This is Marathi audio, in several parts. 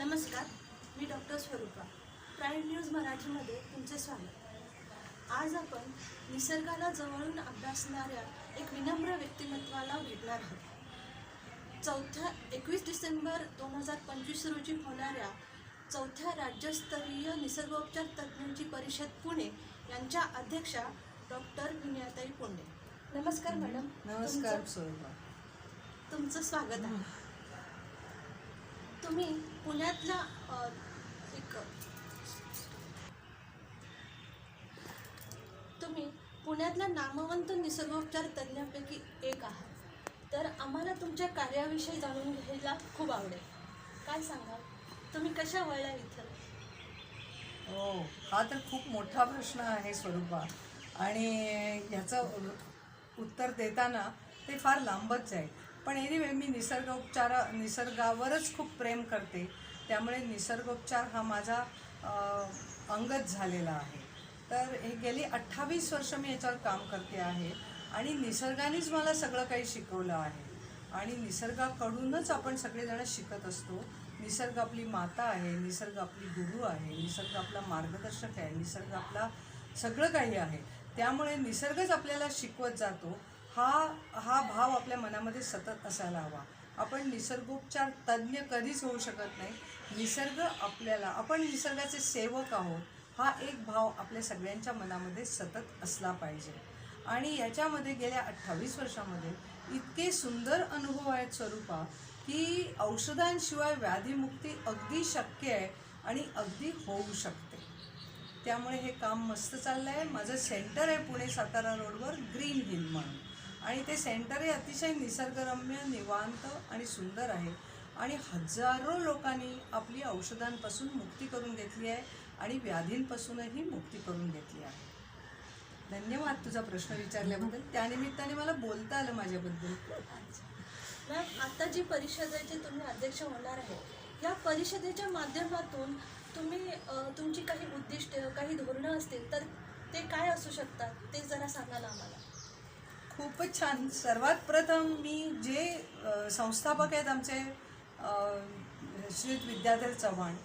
नमस्कार मी डॉक्टर स्वरूपा प्राईम न्यूज मराठीमध्ये तुमचे स्वागत. आज आपण निसर्गाला जवळून अभ्यासणाऱ्या एक विनम्र व्यक्तिमत्वाला भेटणार आहोत. चौथ्या एकवीस डिसेंबर दोन हजार पंचवीस रोजी होणाऱ्या चौथ्या राज्यस्तरीय निसर्गोपचार तज्ज्ञांची परिषद पुणे यांच्या अध्यक्षा डॉक्टर विनयाताई पुंडे नमस्कार मॅडम. नमस्कार स्वरूपा. तुमचं स्वागत आहे. तुम्ही पुण्यातला एक तुम्ही पुण्यातल्या नामवंत निसर्गोपचार तज्ज्ञांपैकी एक आहात. तर आम्हाला तुमच्या कार्याविषयी जाणून घ्यायला खूप आवडेल. काय सांगाल? तुम्ही कशा वळला इथं? हो हा तर खूप मोठा प्रश्न आहे स्वरूपा. आणि ह्याचं उत्तर देताना ते फार लांबच जाईल पण एनिवे मी निसर्गोपचार निसर्गावरच खूप प्रेम करते. त्यामुळे निसर्गोपचार हा माझा अंगत झालेला आहे. तर हे गेली अठ्ठावीस वर्ष मी याच्यावर काम करते आहे आणि निसर्गानेच मला सगळं काही शिकवलं आहे. आणि निसर्गाकडूनच आपण सगळेजण शिकत असतो. निसर्ग आपली माता आहे निसर्ग आपली गुरु आहे निसर्ग आपला मार्गदर्शक आहे निसर्ग आपला सगळं काही आहे. त्यामुळे निसर्गच आपल्याला शिकवत जातो. हा हा भाव आपल्या मनामध्ये सतत असायला हवा. आपण निसर्गोपचार तज्ज्ञ कधीच होऊ शकत नाही. निसर्ग आपल्याला आपण निसर्गाचे सेवक आहोत हा एक भाव आपल्या सगळ्यांच्या मनामध्ये सतत असला पाहिजे. आणि याच्यामध्ये गेल्या अठ्ठावीस वर्षामध्ये इतके सुंदर अनुभव आहेत स्वरूपा की औषधांशिवाय व्याधीमुक्ती अगदी शक्य आहे आणि अगदी होऊ शकते. त्यामुळे हे काम मस्त चाललं आहे माझं सेंटर आहे पुणे सातारा रोडवर ग्रीन हिल म्हणून आणि ते सेंटर हे अतिशय निसर्गरम्य निवांत आणि सुंदर आहे. आणि हजारो लोकांनी आपली औषधांपासून मुक्ती करून घेतली आहे आणि व्याधींपासूनही मुक्ती करून घेतली आहे. धन्यवाद तुझा प्रश्न विचारल्याबद्दल. त्यानिमित्ताने मला बोलता आलं माझ्याबद्दल. मॅम आता जी परिषदेचे तुम्ही अध्यक्ष होणार आहे या परिषदेच्या माध्यमातून तुम्ही तुमची काही उद्दिष्ट काही धोरणं असतील तर ते काय असू शकतात? ते जरा सांगाल आम्हाला. खूपच छान. सर्वात प्रथम मी जे संस्थापक आहेत आमचे श्रीयुत विद्याधर चव्हाण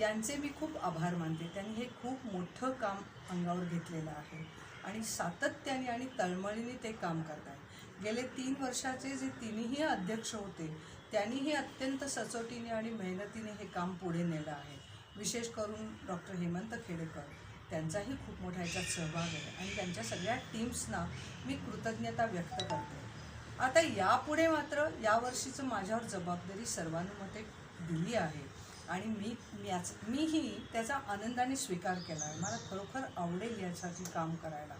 यांचे मी खूप आभार मानते. त्यांनी हे खूप मोठं काम अंगावर घेतलेलं आहे आणि सातत्याने आणि तळमळीने ते काम करत आहे गेले तीन वर्षाचे जे तिन्ही अध्यक्ष होते त्यांनीही अत्यंत सचोटीने आणि मेहनतीने हे काम पुढे नेलं आहे. विशेष करून डॉक्टर हेमंत खेडेकर. त्यांचाही खूप मोठा याच्यात सहभाग आहे. आणि त्यांच्या सगळ्या टीम्सना मी कृतज्ञता व्यक्त करते. आता यापुढे मात्र यावर्षीचं माझ्यावर जबाबदारी सर्वानुमते दिली आहे. आणि मी याच मीही त्याचा आनंदाने स्वीकार केला आहे. मला खरोखर आवडेल यासाठी काम करायला.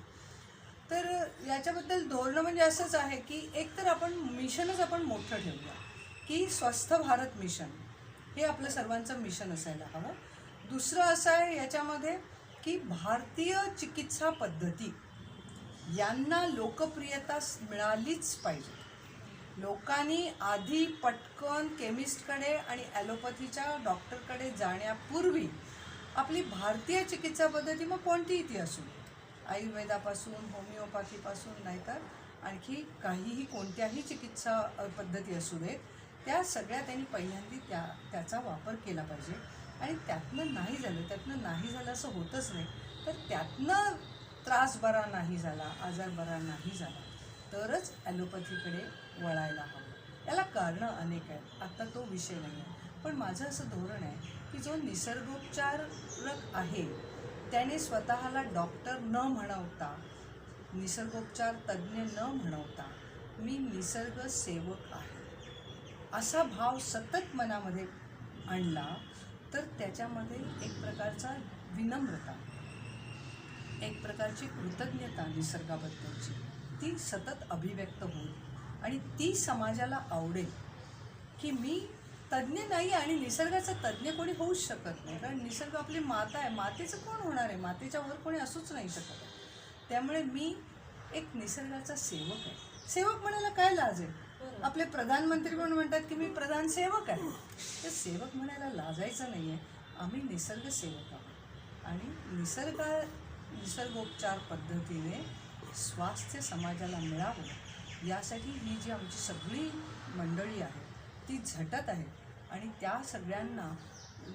तर याच्याबद्दल धोरणं म्हणजे असंच आहे की एक तर आपण मिशनच आपण मोठं ठेवूया. की स्वस्थ भारत मिशन हे आपलं सर्वांचं मिशन असायला हवं. दुसरं असं आहे याच्यामध्ये की भारतीय चिकित्सा पद्धती यांना लोकप्रियता मिळालीच पाहिजे. लोकांनी आधी पटकन केमिस्टकडे आणि ॲलोपॅथीच्या डॉक्टरकडे जाण्यापूर्वी आपली भारतीय चिकित्सा पद्धती मग कोणतीही ती असू आयुर्वेदापासून होमिओपॅथीपासून नाहीतर आणखी काहीही कोणत्याही चिकित्सा पद्धती असू देत त्या सगळ्या त्यांनी पहिल्यांदी त्या त्याचा वापर केला पाहिजे. आणि त्यातनं नाही झालं त्यातनं नाही झालं असं होतच नाही. तर त्यातनं त्रास बरा नाही झाला आजार बरा नाही झाला तरच ॲलोपॅथीकडे वळायला हवं. याला कारणं अनेक आहेत. आत्ता तो विषय नाही आहे. पण माझं असं धोरण आहे की जो निसर्गोपचारक आहे त्याने स्वतःला डॉक्टर न म्हणवता निसर्गोपचार तज्ज्ञ न म्हणवता मी निसर्ग सेवक आहे. असा भाव सतत मनामध्ये आणला तर त्याच्यामध्ये एक प्रकारचा विनम्रता एक प्रकारची कृतज्ञता निसर्गाबद्दलची. ती सतत अभिव्यक्त होईल आणि ती समाजाला आवडेल की मी तज्ज्ञ नाही आणि निसर्गाचा तज्ज्ञ कोणी होऊच शकत नाही. कारण निसर्ग आपली माता आहे. मातेचं कोण होणार आहे? मातेच्या वर कोणी असूच नाही शकत त्यामुळे मी एक निसर्गाचा सेवक आहे. सेवक म्हणायला काय लाज आहे? आपले प्रधानमंत्री पण म्हणतात की मी प्रधान सेवक आहे. तर सेवक म्हणायला लाजायचं नाही आहे आम्ही निसर्ग सेवक आहोत. आणि निसर्गा निसर्गोपचार पद्धतीने स्वास्थ्य समाजाला मिळावं यासाठी ही जी आमची सगळी मंडळी आहे ती झटत आहे आणि त्या सगळ्यांना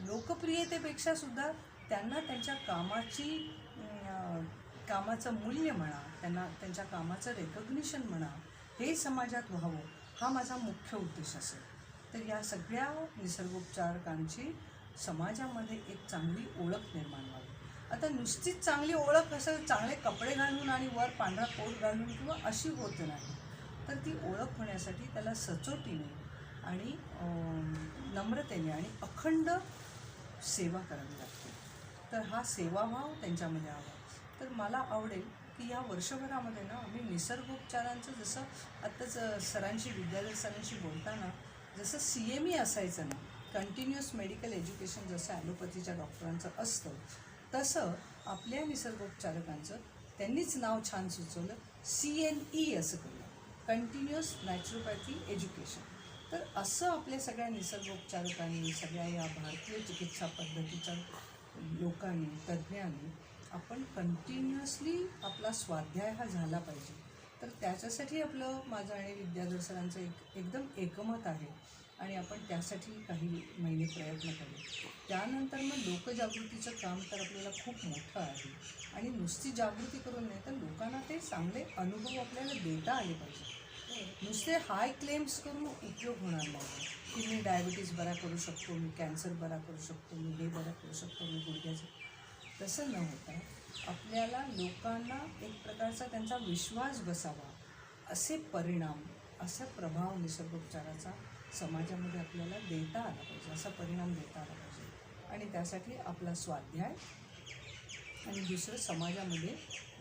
लोकप्रियतेपेक्षा सुद्धा त्यांना त्यांच्या कामाची कामाचं मूल्य म्हणा त्यांना त्यांच्या कामाचं रेकग्निशन म्हणा हे समाजात व्हावं. हा माझा मुख्य उद्देश असेल. तर या सगळ्या निसर्गोपचारकांची समाजामध्ये एक चांगली ओळख निर्माण व्हावी. आता नुसतीच चांगली ओळख असं चांगले कपडे घालून आणि वर पांढरा कोट घालून किंवा अशी होत नाही तर ती ओळख होण्यासाठी त्याला सचोटीने आणि नम्रतेने आणि अखंड सेवा करावी लागते. तर हा सेवाभाव त्यांच्यामध्ये हवा तर मला आवडेल की या वर्षभरामध्ये ना आम्ही निसर्गोपचारांचं जसं आत्ताच सरांशी विद्यालय सरांशी बोलताना जसं सी एम ई असायचं ना कंटिन्युअस मेडिकल एज्युकेशन जसं ॲलोपॅथीच्या डॉक्टरांचं असतं तसं आपल्या निसर्गोपचारकांचं त्यांनीच नाव छान सुचवलं सी एन ई असं केलं कंटिन्युअस नॅचरोपॅथी एज्युकेशन तर असं आपल्या सगळ्या निसर्गोपचारकांनी सगळ्या या भारतीय चिकित्सा पद्धतीच्या लोकांनी तज्ज्ञांनी आपण कंटिन्युअसली आपला स्वाध्याय हा झाला पाहिजे. तर त्याच्यासाठी आपलं माझं आणि विद्याधर सरांचं एक एकदम एकमत आहे. आणि आपण त्यासाठी काही महिने प्रयत्न करू. त्यानंतर मग लोकजागृतीचं काम तर आपल्याला खूप मोठं आहे. आणि नुसती जागृती करून नाही तर लोकांना ते चांगले अनुभव आपल्याला देता आले पाहिजे. नुसते हाय क्लेम्स करून उपयोग होणार नाही. की मी डायबिटीज बरा करू शकतो मी कॅन्सर बरा करू शकतो मी हे बरा करू शकतो मी गुडघ्याचं तसं न होता आपल्याला लोकांना एक प्रकारचा त्यांचा विश्वास बसावा असे परिणाम असा प्रभाव निसर्गोपचाराचा समाजामध्ये आपल्याला देता आला पाहिजे असा परिणाम देता आला पाहिजे आणि त्यासाठी आपला स्वाध्याय आणि दुसरं समाजामध्ये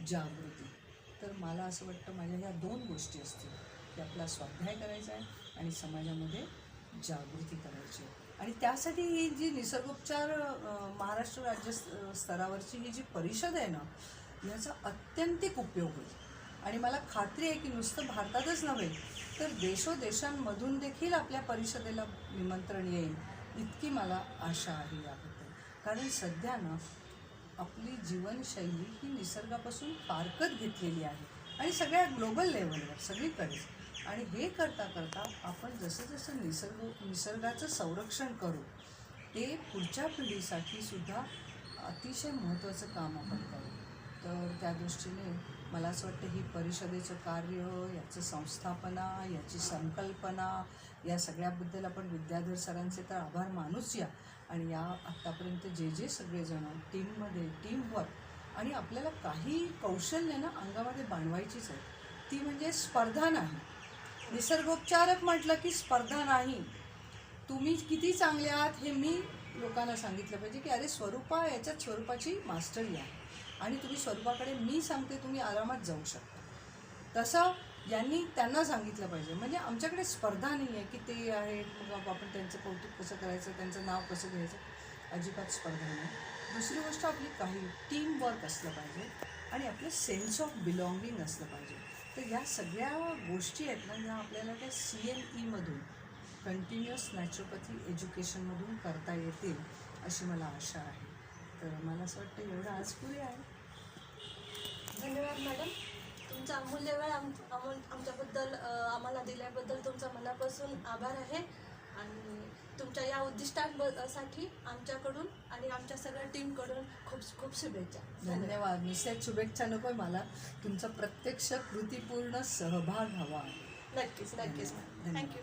जागृती तर मला असं वाटतं माझ्या ह्या दोन गोष्टी असतील की आपला स्वाध्याय करायचा आहे आणि समाजामध्ये जागृती करायची आहे. आणि त्यासाठी ही जी निसर्गोपचार महाराष्ट्र राज्य स्तरावरची ही जी परिषद आहे ना याचा अत्यंतिक उपयोग होईल. आणि मला खात्री आहे की नुसतं भारतातच नव्हे तर देशोदेशांमधून देखील आपल्या परिषदेला निमंत्रण येईल इतकी मला आशा आहे याबद्दल. कारण सध्या ना आपली जीवनशैली ही निसर्गापासून फारकत घेतलेली आहे. आणि सगळ्या ग्लोबल लेवलवर सगळीकडेच. आणि हे करता करता आपण जसं जसं निसर्ग निसर्गाचं संरक्षण करू ते पुढच्या पिढीसाठी सुद्धा अतिशय महत्त्वाचं काम आपण करू. तर त्या दृष्टीने मला असं वाटतं ही परिषदेचं कार्य याचं संस्थापना याची संकल्पना या सगळ्याबद्दल आपण विद्याधर सरांचे तर आभार मानूच या. आणि या आत्तापर्यंत जे जे सगळेजण टीममध्ये टीमवर्क आणि आपल्याला काही कौशल्य ना अंगामध्ये बांधवायचीच आहे ती म्हणजे स्पर्धा नाही. निसर्गोपचारक म्हटलं की स्पर्धा नाही. तुम्ही किती चांगले आहात हे मी लोकांना सांगितलं पाहिजे की अरे स्वरूपा याच्यात स्वरूपाची मास्टरी आहे. आणि तुम्ही स्वरूपाकडे मी सांगते तुम्ही आरामात जाऊ शकता. तसं यांनी त्यांना सांगितलं पाहिजे. म्हणजे आमच्याकडे स्पर्धा नाही आहे की ते आहेत मग आपण त्यांचं कौतुक कसं करायचं त्यांचं नाव कसं घ्यायचं. अजिबात स्पर्धा नाही. दुसरी गोष्ट आपली काही टीमवर्क असलं पाहिजे आणि आपलं सेन्स ऑफ बिलॉंगिंग असलं पाहिजे. तर या सगळ्या गोष्टी आहेत ना ह्या आपल्याला त्या सी एन ईमधून कंटिन्युअस नॅचरोपॅथी एज्युकेशनमधून करता येतील अशी मला आशा आहे. तर मला असं वाटतं एवढं आज पुरे आहे. धन्यवाद मॅडम. तुमचा अमूल्य वेळ आम अमूल आमच्याबद्दल आम्हाला दिल्याबद्दल तुमचा मनापासून आभार आहे. आणि तुमच्या या उद्दिष्टांसाठी आमच्याकडून आणि आमच्या सगळ्या टीमकडून खूप खूप शुभेच्छा. धन्यवाद. निश्चित शुभेच्छा नको मला. तुमचा प्रत्यक्ष कृतीपूर्ण सहभाग हवा. आहे नक्कीच. नक्कीच. थँक्यू